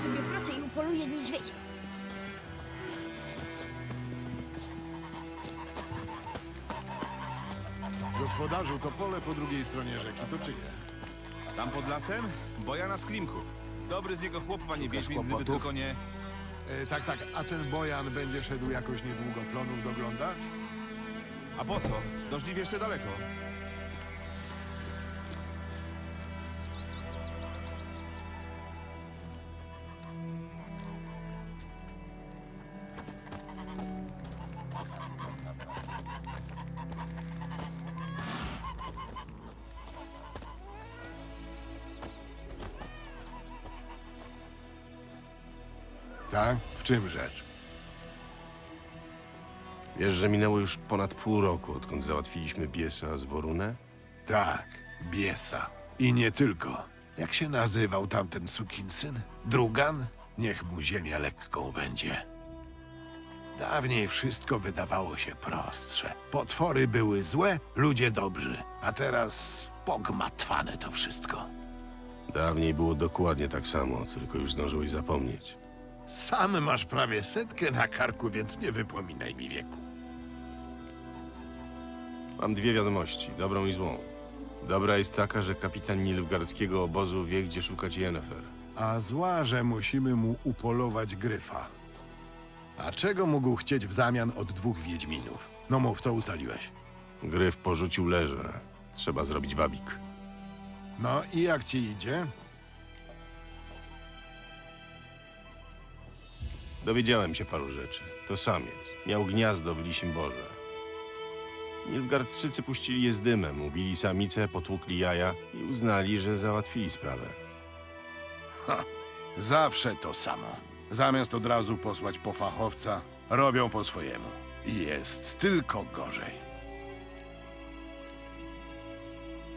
sobie pracę i upoluję niedźwiedzie. Gospodarzu, to pole po drugiej stronie rzeki, to czyje? Tam pod lasem? Bojana z Klimku. Dobry z niego chłop, panie Szukasz Wiedźmin, gdyby kłopotów? tylko nie... E, tak, tak, a ten Bojan będzie szedł jakoś niedługo plonów doglądać? A po co? Dożliw jeszcze daleko. W czym rzecz? Wiesz, że minęło już ponad pół roku, odkąd załatwiliśmy Biesa z Worunę? Tak, Biesa. I nie tylko. Jak się nazywał tamten sukinsyn? Drugan? Niech mu ziemia lekką będzie. Dawniej wszystko wydawało się prostsze. Potwory były złe, ludzie dobrzy. A teraz pogmatwane to wszystko. Dawniej było dokładnie tak samo, tylko już zdążyłeś zapomnieć. Sam masz prawie setkę na karku, więc nie wypominaj mi wieku. Mam dwie wiadomości, dobrą i złą. Dobra jest taka, że kapitan Nilfgaardzkiego obozu wie, gdzie szukać Yennefer. A zła, że musimy mu upolować gryfa. A czego mógł chcieć w zamian od dwóch wiedźminów? No mów, co ustaliłeś? Gryf porzucił leże. Trzeba zrobić wabik. No i jak ci idzie? Dowiedziałem się paru rzeczy. To samiec. Miał gniazdo w Lisim Borze. Nilfgaardczycy puścili je z dymem, ubili samicę, potłukli jaja i uznali, że załatwili sprawę. Zawsze to samo. Zamiast od razu posłać po fachowca, robią po swojemu. I jest tylko gorzej.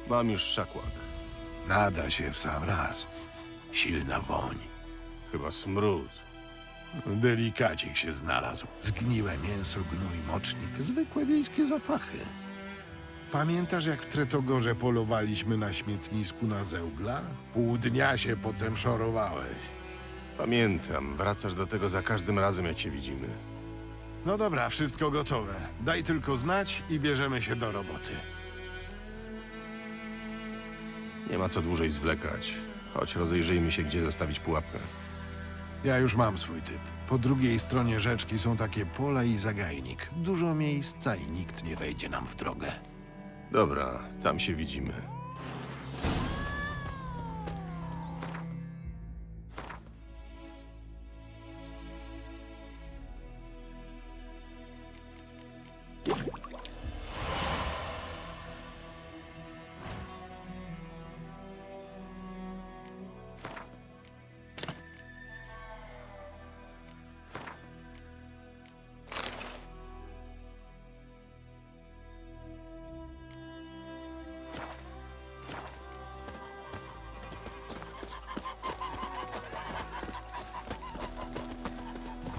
Mam już szakłak. Nada się w sam raz. Silna woń. Chyba smród. Delikacik się znalazł. Zgniłe mięso, gnój, mocznik, zwykłe wiejskie zapachy. Pamiętasz, jak w Tretogorze polowaliśmy na śmietnisku na zeugla? Pół dnia się potem szorowałeś. Pamiętam, wracasz do tego za każdym razem, jak się widzimy. No dobra, wszystko gotowe. Daj tylko znać i bierzemy się do roboty. Nie ma co dłużej zwlekać. Chodź, rozejrzyjmy się, gdzie zastawić pułapkę. Ja już mam swój typ. Po drugiej stronie rzeczki są takie pola i zagajnik. Dużo miejsca i nikt nie wejdzie nam w drogę. Dobra, tam się widzimy.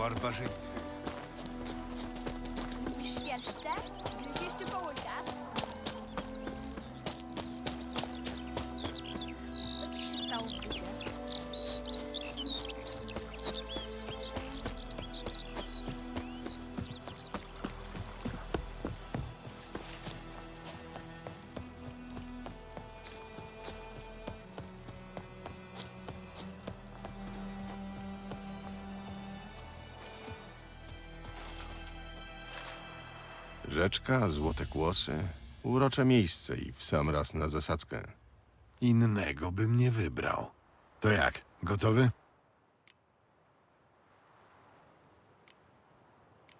Barbarzyńcy. Rzeczka, złote kłosy, urocze miejsce i w sam raz na zasadzkę. Innego bym nie wybrał. To jak, gotowy?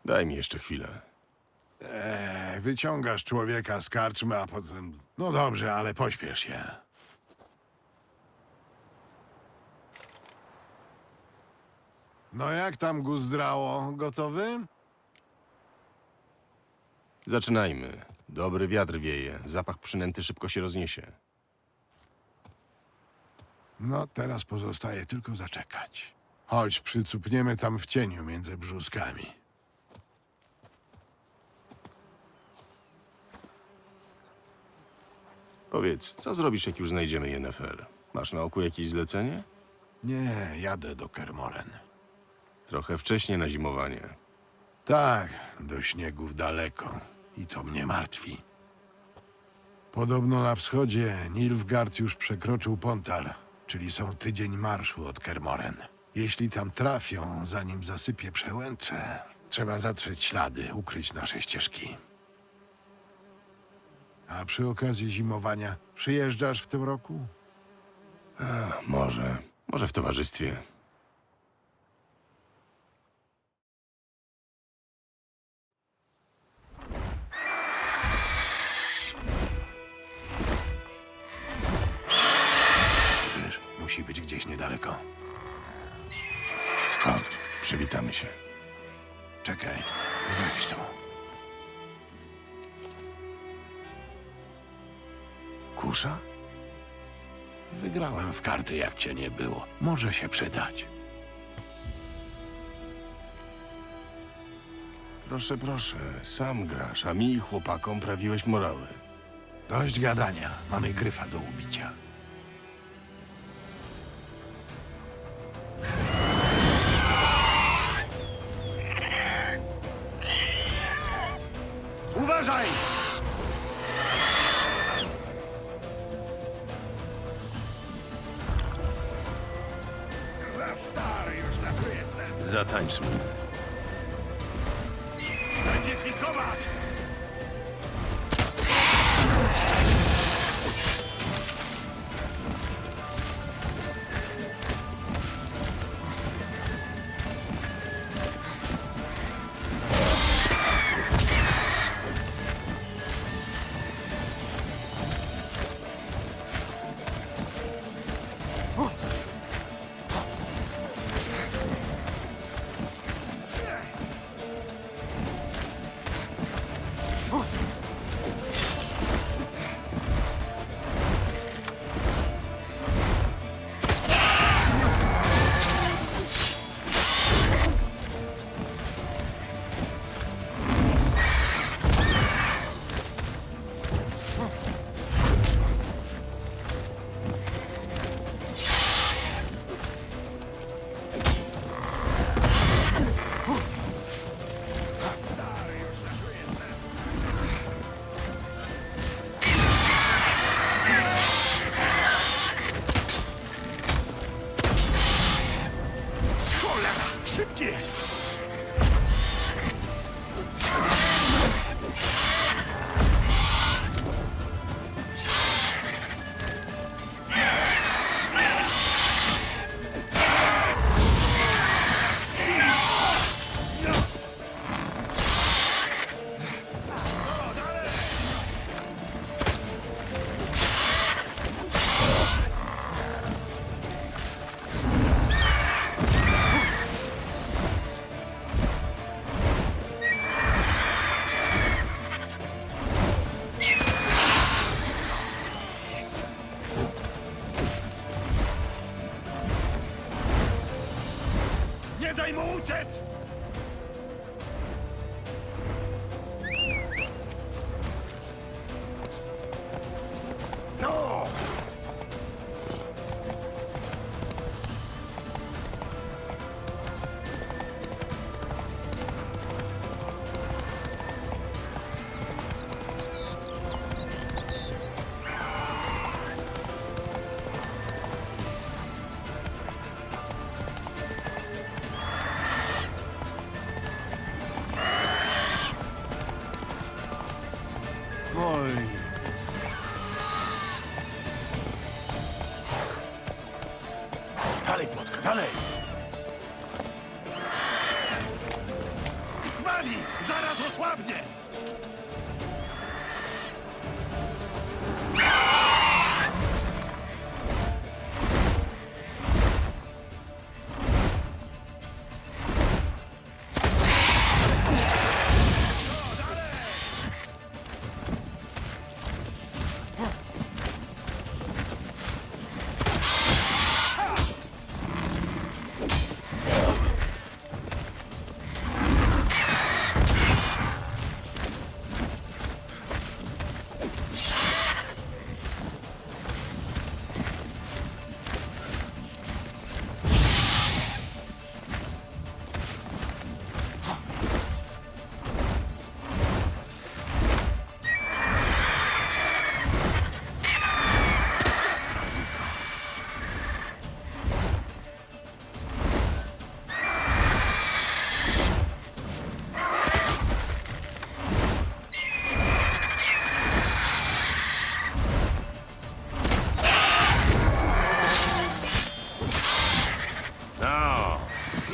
Daj mi jeszcze chwilę. Eee, wyciągasz człowieka z karczmy, a potem... No dobrze, ale pośpiesz się. No jak tam guzdrało? Gotowy? Zaczynajmy. Dobry wiatr wieje, zapach przynęty szybko się rozniesie. No, teraz pozostaje tylko zaczekać. Chodź, przycupniemy tam w cieniu między brzuskami. Powiedz, co zrobisz, jak już znajdziemy Yennefer? Masz na oku jakieś zlecenie? Nie, jadę do Kermoren. Trochę wcześnie na zimowanie. Tak, do śniegów daleko. I to mnie martwi. Podobno na wschodzie Nilfgaard już przekroczył Pontar, czyli są tydzień marszu od Kermoren. Jeśli tam trafią, zanim zasypie przełęcze, trzeba zatrzeć ślady, ukryć nasze ścieżki. A przy okazji zimowania przyjeżdżasz w tym roku? Może. Może w towarzystwie. Niedaleko. Chodź, przywitamy się. Czekaj, weź to. Kusza? Wygrałem w karty, jak cię nie było. Może się przydać. Proszę, proszę, sam grasz, a mi, chłopakom, prawiłeś morały. Dość gadania. Mamy gryfa do ubicia.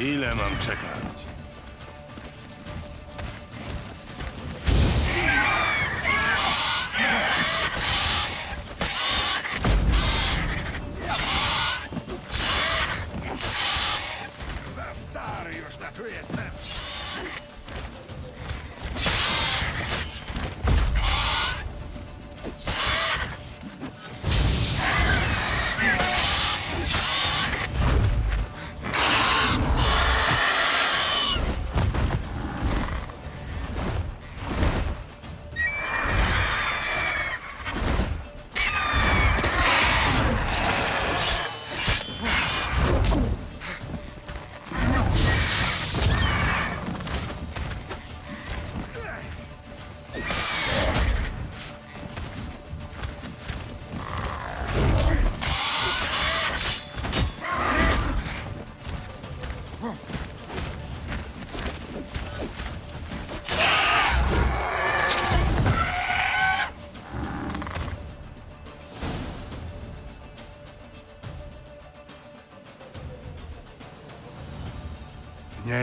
Ile mam czekać?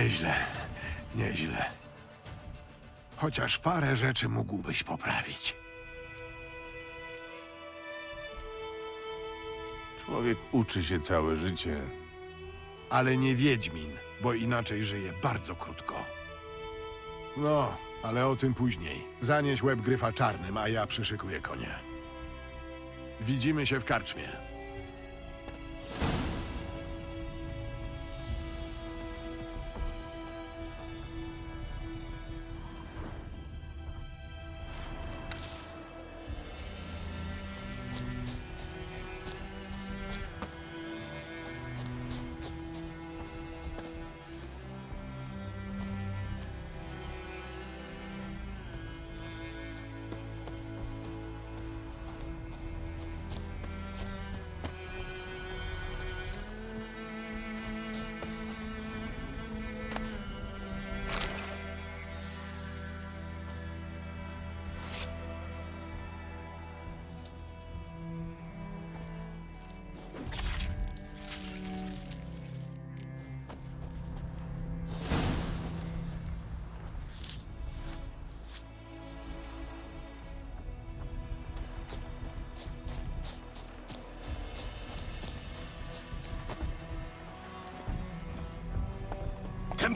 Nieźle, nieźle. Chociaż parę rzeczy mógłbyś poprawić. Człowiek uczy się całe życie. Ale nie Wiedźmin, bo inaczej żyje bardzo krótko. No, ale o tym później. Zanieś łeb gryfa czarnym, a ja przyszykuję konie. Widzimy się w karczmie.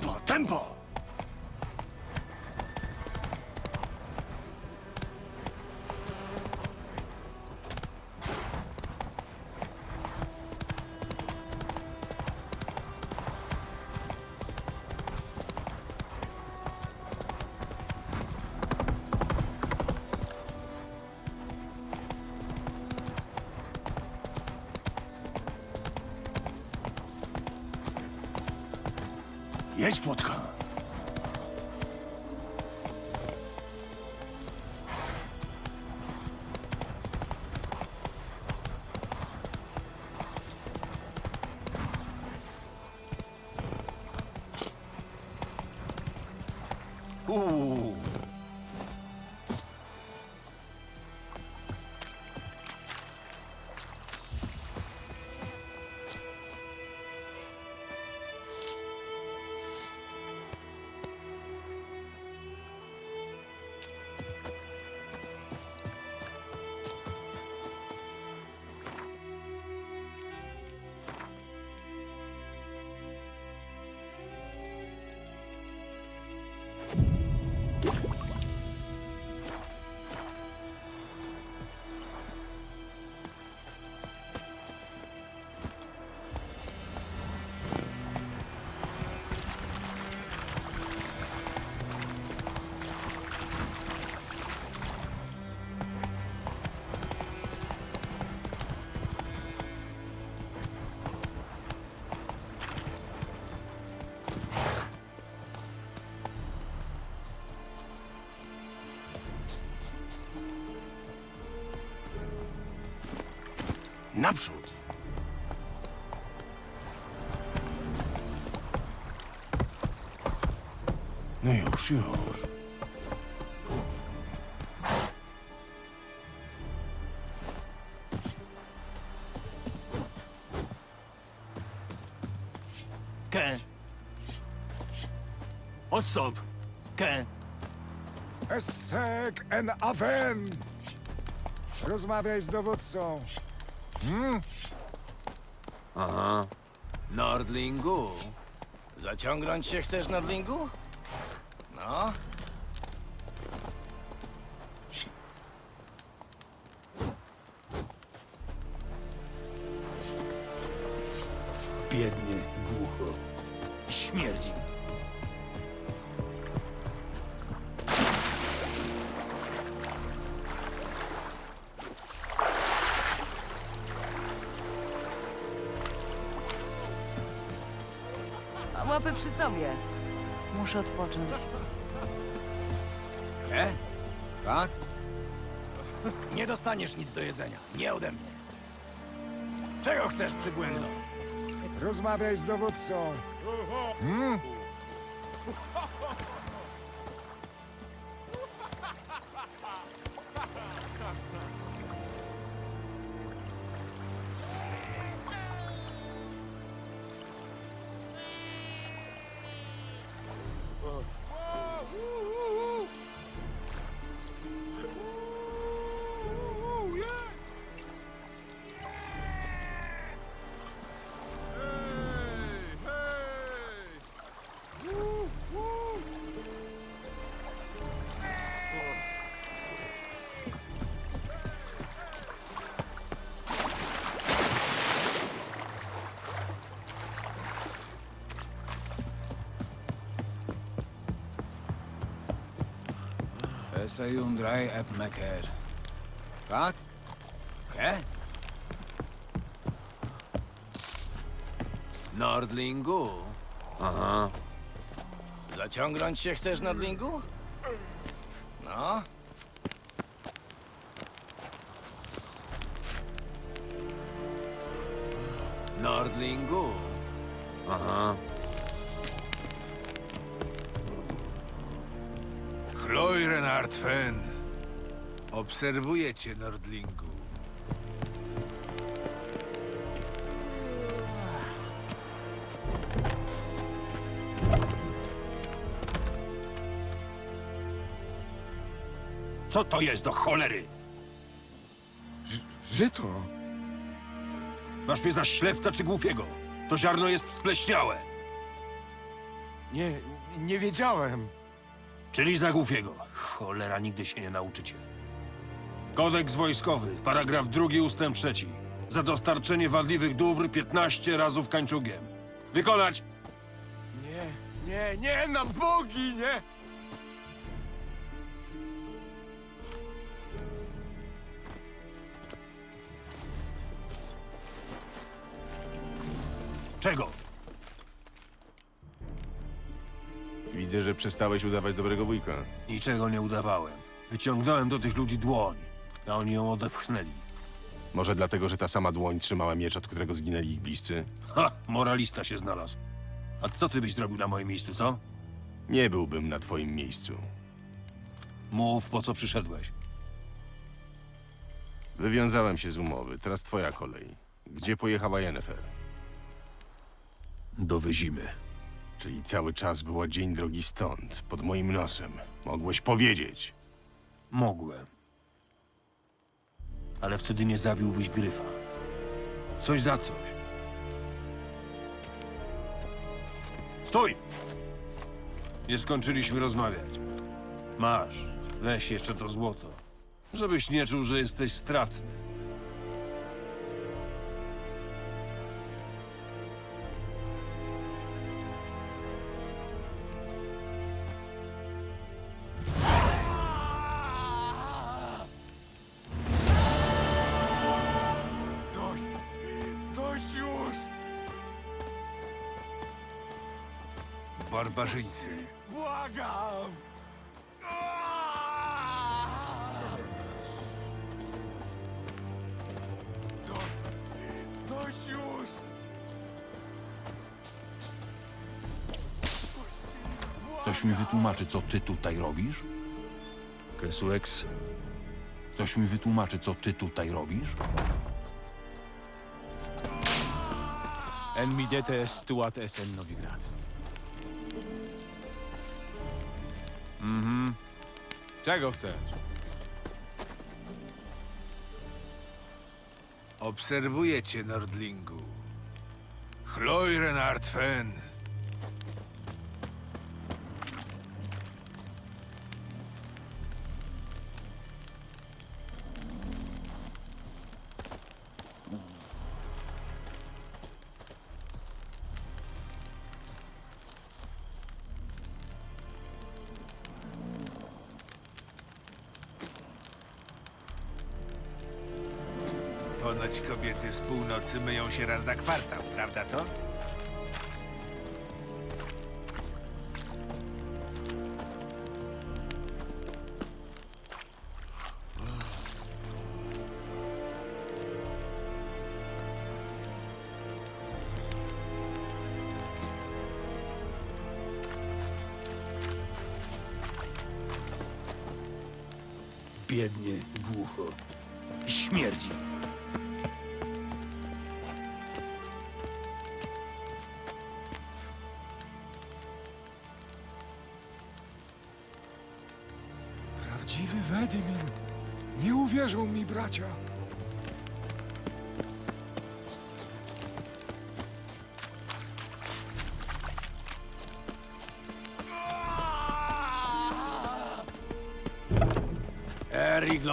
Tempo, tempo! Десь. Naprzód! No już, już. Ke, Odstąp! Ken! Essek en Aven! Rozmawiaj z dowódcą. Nordlingu! Zaciągnąć się chcesz, Nordlingu? No? Odpocząć. Ken? Tak? Nie dostaniesz nic do jedzenia. Nie ode mnie. Czego chcesz, przybłędo? Rozmawiaj z dowódcą. Esejundraj epmeker. Tak? He? Nordlingu? Aha. Zaciągnąć się chcesz, Nordlingu? No? Renard Fenn. Obserwuję cię, Nordlingu. Co to jest do cholery? Żyto! Masz mnie za ślepca czy głupiego? To ziarno jest spleśniałe. Nie, nie wiedziałem. Czyli za głupiego. Cholera, nigdy się nie nauczycie. Kodeks wojskowy, paragraf drugi, ustęp trzeci. Za dostarczenie wadliwych dóbr 15 razów kańczugiem. Wykonać! Nie, nie, nie, na bogi, nie! Czego? Widzę, że przestałeś udawać dobrego wujka. Niczego nie udawałem. Wyciągnąłem do tych ludzi dłoń, a oni ją odepchnęli. Może dlatego, że ta sama dłoń trzymała miecz, od którego zginęli ich bliscy? Ha! Moralista się znalazł. A co ty byś zrobił na moim miejscu, co? Nie byłbym na twoim miejscu. Mów, po co przyszedłeś. Wywiązałem się z umowy, teraz twoja kolej. Gdzie pojechała Yennefer? Do Wyzimy. Czyli cały czas była dzień drogi stąd, pod moim nosem. Mogłeś powiedzieć. Mogłem. Ale wtedy nie zabiłbyś gryfa. Coś za coś. Stój! Nie skończyliśmy rozmawiać. Masz, weź jeszcze to złoto. Żebyś nie czuł, że jesteś stratny. Barbarzyńcy. Błagam! Dość! Dość już! Ktoś mi wytłumaczy, co ty tutaj robisz? Kesuex, Ktoś mi wytłumaczy, co ty tutaj robisz? En midete stuat esen Novigrad. Czego chcesz? Obserwuję cię, Nordlingu. Chloiren Artfen. Ponoć kobiety z północy myją się raz na kwartał, prawda to? Biednie, głucho. Śmierdzi. Watch out. Eric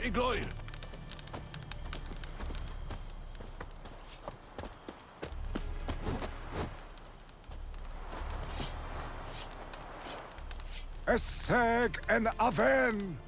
Eric Lawyer. Esseg en Aven!